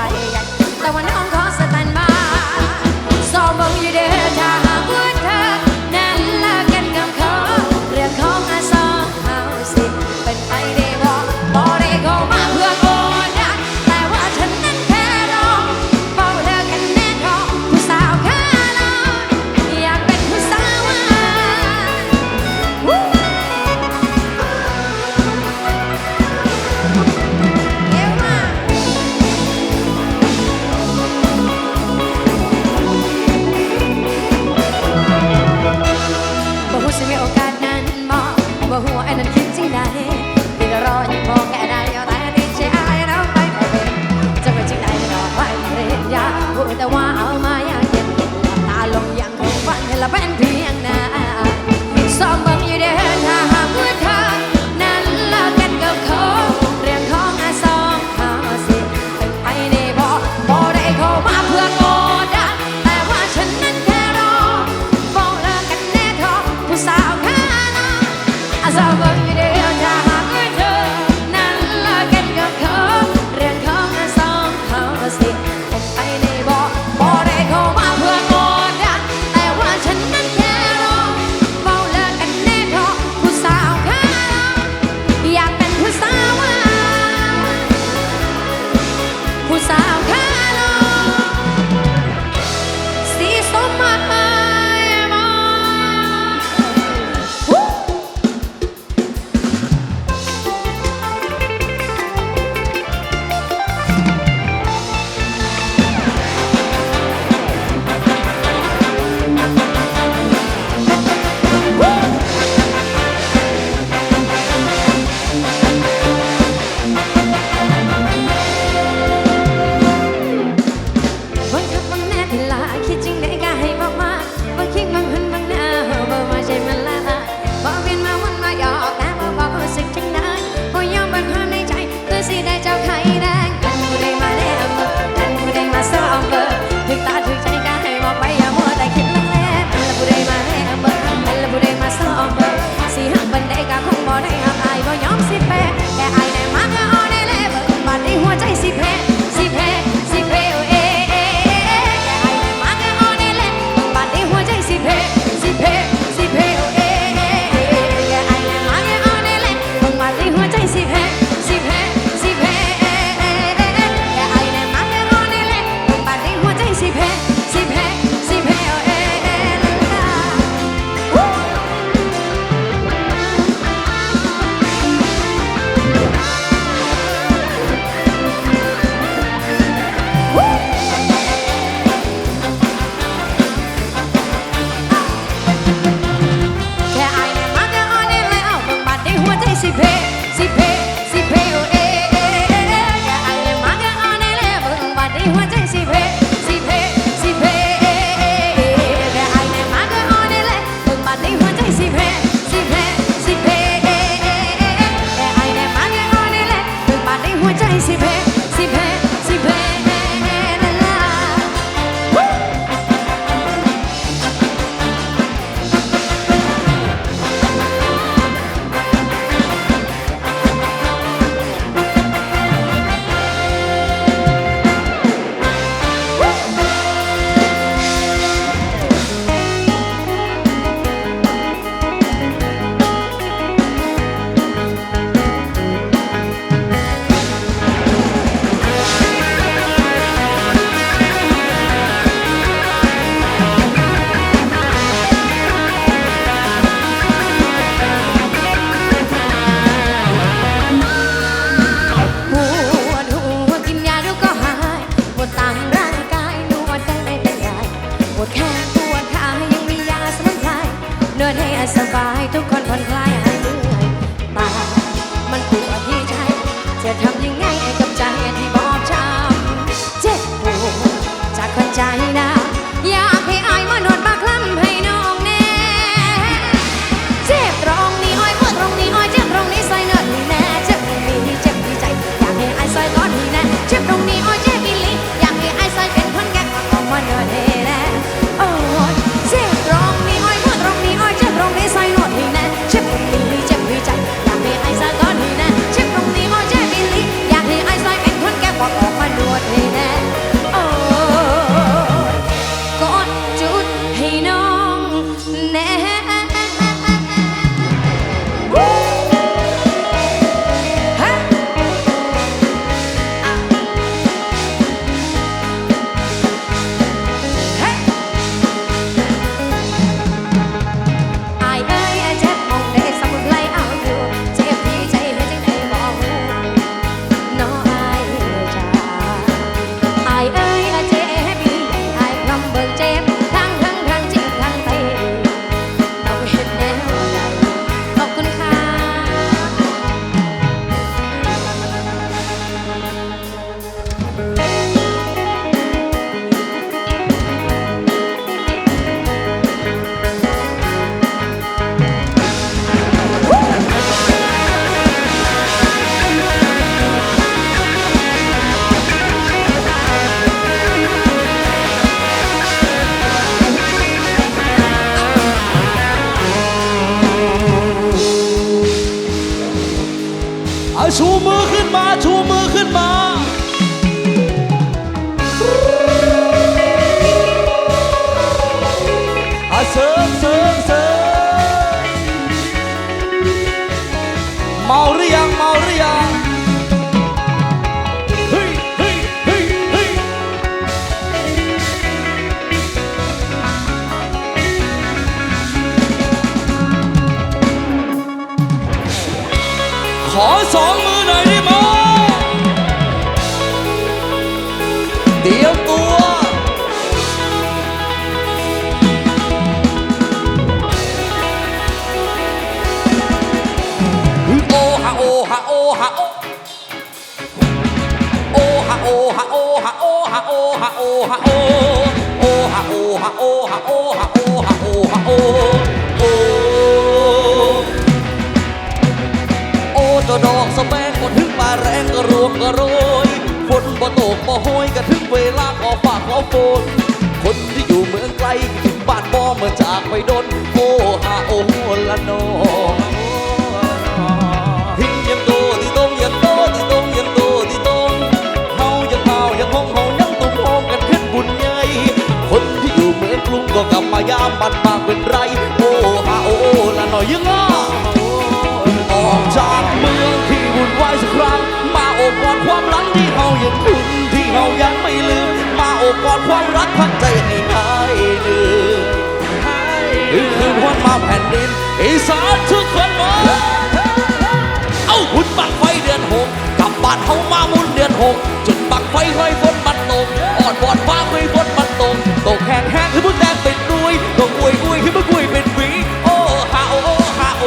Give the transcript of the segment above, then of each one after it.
ปแต่วันนี้อมขอ เมา ฮะโอฮะโอฮะโอฮะโอโอโอโอจะดอกสะแบงก็ถึงมาแรงก็รวมก็โรยฝนบ่ตกบ่โหยก็ถึงเวลาขอฝากขอฝนคนที่อยู่เมืองไกลถึงบ้านบ่เมื่อจากไปดนโอฮะโอละโนายามบันบางเป็นไร โอ้ฮาโอ้ละหน่อยยังอ้อออกจากเมืองที่วุ่นวายสักครั้ง มาโอบกอดความหลังที่เฮายังคุ้นที่เฮายังไม่ลืม มาโอบกอดความรักพักใจให้หายเหนื่อยคืนวันมาแผ่นดินอีสานทุกคนมาเอาหุ่นบังไฟเดือนหกกลับบ้านเฮามามุนเดือนหกจนบังไฟห้อยฝนมันตกอ่อนวอนฟ้าคุยฝนมันตกตกแห้งแห้งคือมึงแดงเป็น รุยตกอวยอวยคือมึงกุยเป็นหวีโอ้ฮาโอโอฮาโอ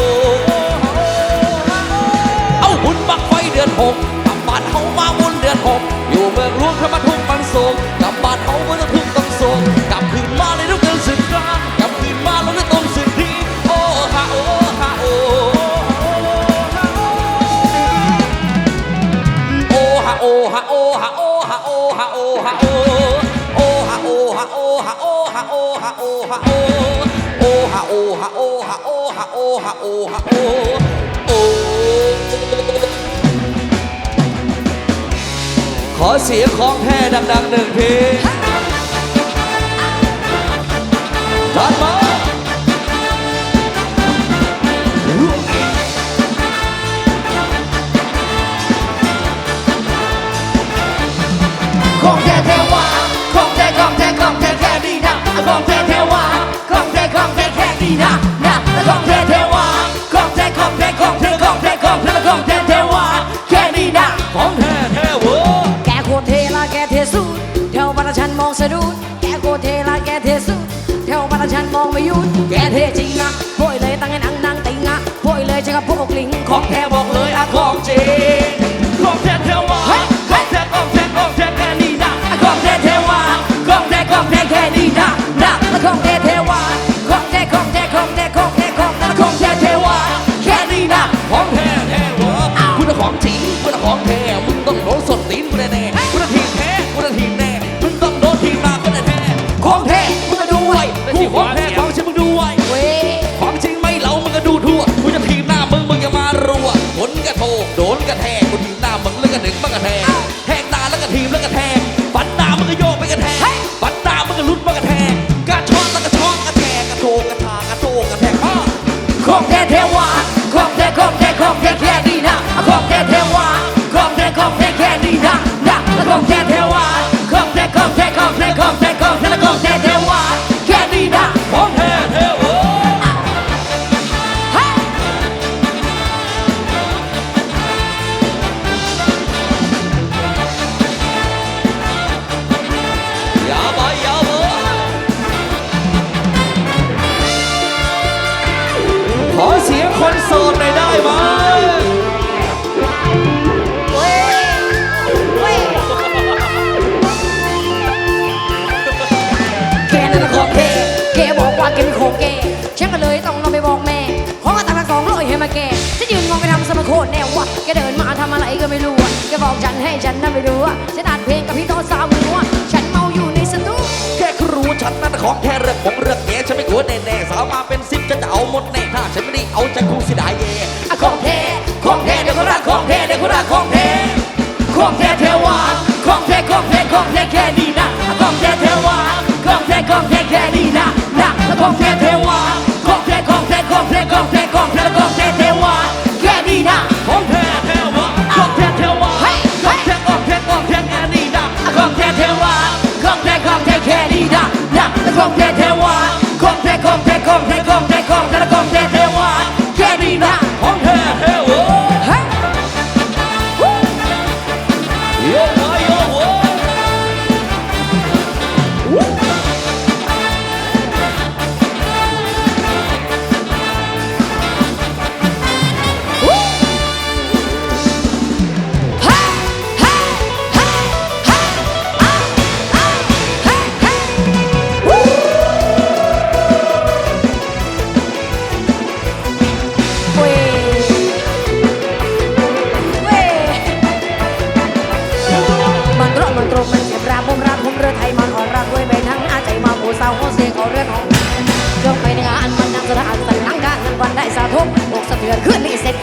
เอาหุ่นบังไฟเดือนหกกลับบ้านเฮามามุนเดือนหกอยู่เมืองหลวงพระปทุมบันโศกกลับบ้านเฮาเมื่อทุกต้องโศกกลับคืนมาในทุกเดือนสิบครั้งกลับคืนมาแล้วได้ตรงสิบทีโอ้ฮาโอฮาโอโอฮะโอฮะโอฮะโอฮะโอฮะโอฮะโอโอฮะโอฮะโอ ฮะโอฮะโอฮะโอฮะโอโอฮะโอฮะโอฮะโอฮะโอฮะโอฮะโอโอขอเสียงของแท้ดังๆหนึ่งทีจัดมา ของแท้แท้ว่าของแท้ของแท้แค่นี้นะนะของแท้แท้ว่าของแท้ของแท้ของแท้ของแท้ของแท้ของแท้แท้ว่าแค่นี้นะของแท้แท้เวอร์แกโคเทละแกเทสุดแถวบ้านฉันมองสะดุดแกโคเทละแกเทสุดแถวบ้านฉันมองไม่หยุดแกเทจริงนะโวยเลยตั้งให้นังนังติงอะโวยเลยจะกับพวกลิงของแท้บอกเลยอะของจริง ตาแล้วก็ทีมแล้วก็ โคตรแน่วะแกเดินมาทำอะไรก็ไม่รู้แกบอกฉันให้ฉันนั่นไม่รู้ฉันอัดเพลงกับพี่ต้องสาวหัวฉันเมาอยู่ในสตูแค่ครูฉันนั่นของแค่เรื่องผมเรื่องแกฉันไม่กลัวแน่แน่สาวมาเป็นสิบฉัจะเอาหมดแน่ถ้าฉันไม่ได้เอาฉันคงเสียดายแย่ของแท้ของแท้เดี๋ยวคนรักของแท้เดี๋ยวคนรักของแท้ของแท้เทวาของแท้ของแท้ของแท้แค่นี้นะของแท้เทวาของแท้ของแท้แค่นี้นะนะของแท้เทวา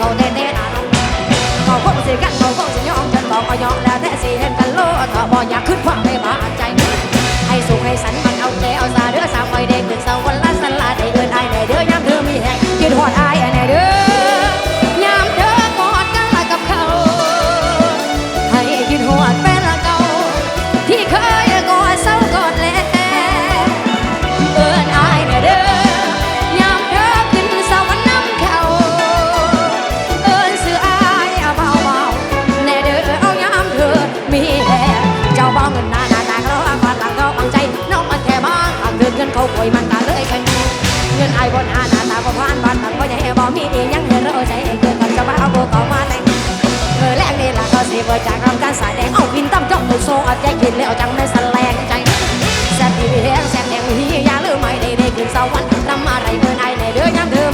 เขาแน่แน่นะเขาคงสิกันเขาคงสิยอมฉันบอกก็ยอมแล้วแท้สิเห็นกันโลดถ้าบ่อยากขึ้นความไม่บาดใจ เบ่จากทำการสายแดงเอาวินต้องจ้องหนุโซเอาใจกินแล้วจังไม่สแลงใจแซ่บดีแห้งแซ่บแดงฮีอย่าลืมไม่ได้ได้ขึ้นสวรรค์ทำอะไรเพื่อนไอ้ในเดือนยามเดิม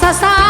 สะสา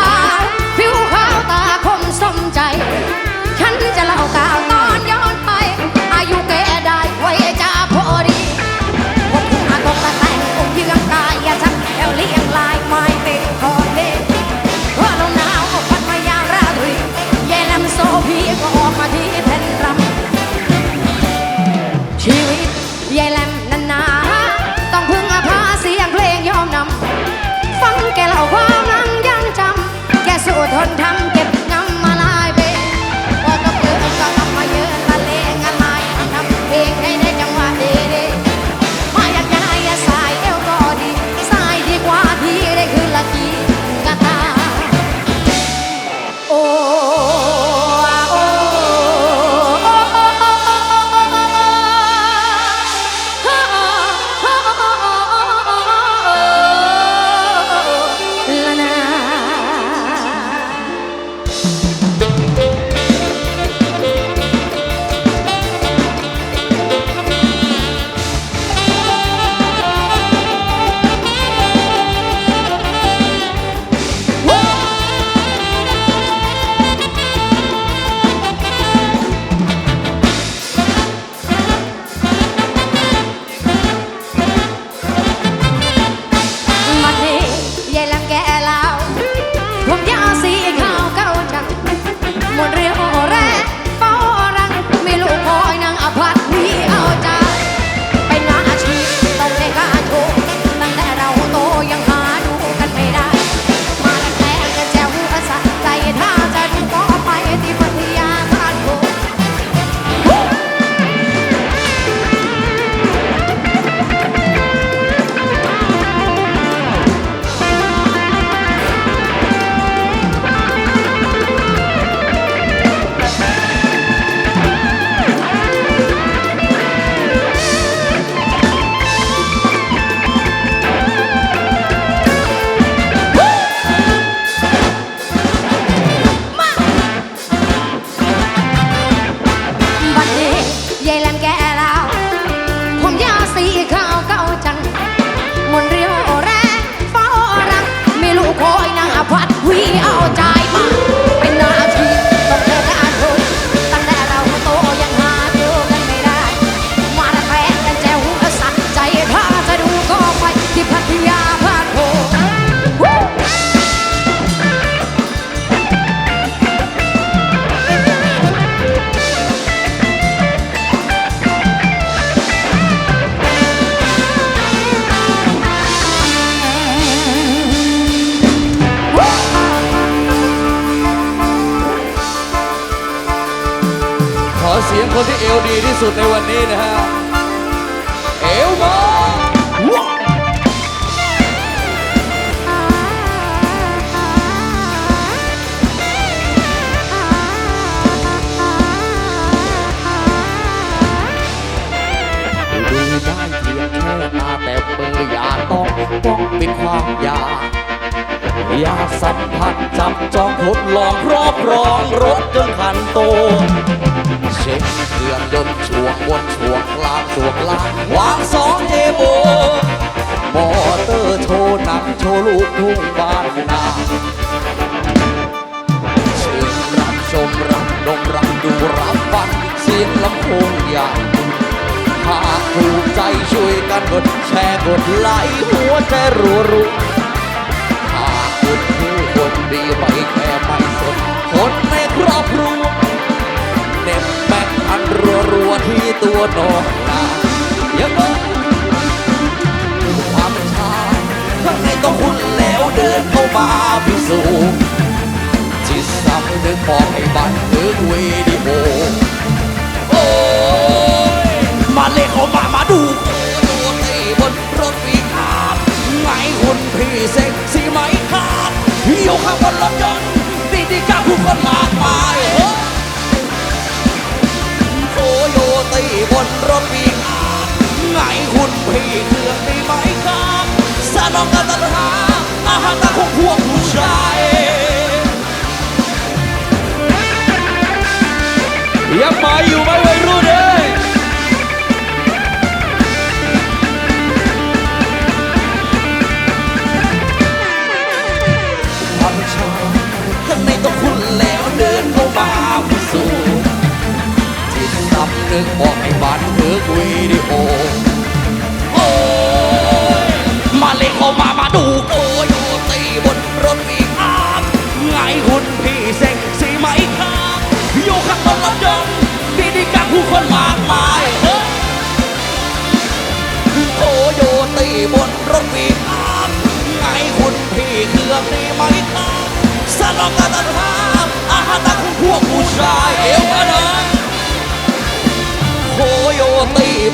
ามอยา อยาสัมผัสจับจองทดลองครอบครองรถจนคันโต เช็คเครื่องยนต์ช่วงบนช่วงกลางช่วงล่างวางสองเจโบมอเตอร์โชว์หนังโชว์ลูกทุ่งบ้านนาชื่นรับชมรับดมรับดูรับฟังเสียงลำโพงอย่างหากถูกใจช่วยกันกดแชร์กดไลค์หัวใจรัวรัวๆหากคุณผู้คนดีไม่แค่ไม่สนคนในครอบครัวเน็บแบกพันรัวรัวที่ตัวน้องนายังไงความช้าข้างในต้องคุณแล้วเดินเข้ามาพิสูจน์จิตสำนึกบอกให้บันทึกวิดีโอ เลยเขามามาดูโอ้โหตีบนรถปีกาบไงคุณพี่เซ็กซี่ไหมครับอยู่ข้างบนรถยนต์ดีดีกับผู้คนมากมายโอ้โยตีบนรถปีกาบไงคุณพี่เครื่องดีไหมครับสนองกันตันหา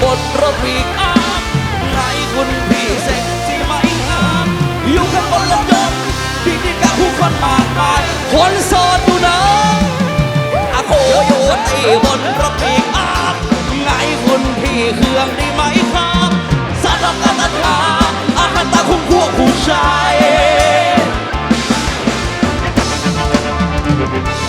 บนรถพีกอัพใครคุณพี่เซ็กซี่ไหมครับอยู่กันบนรถยนต์ดีดีกับผู้คนมากมายคนโสนอยู่นะอะโคโยตีบนรถพีกอัพไงคุณพี่เครื่องดีไหมครับสาหรับารตัดาอาหารตาคุ้มพวกผู้ชาย Thank.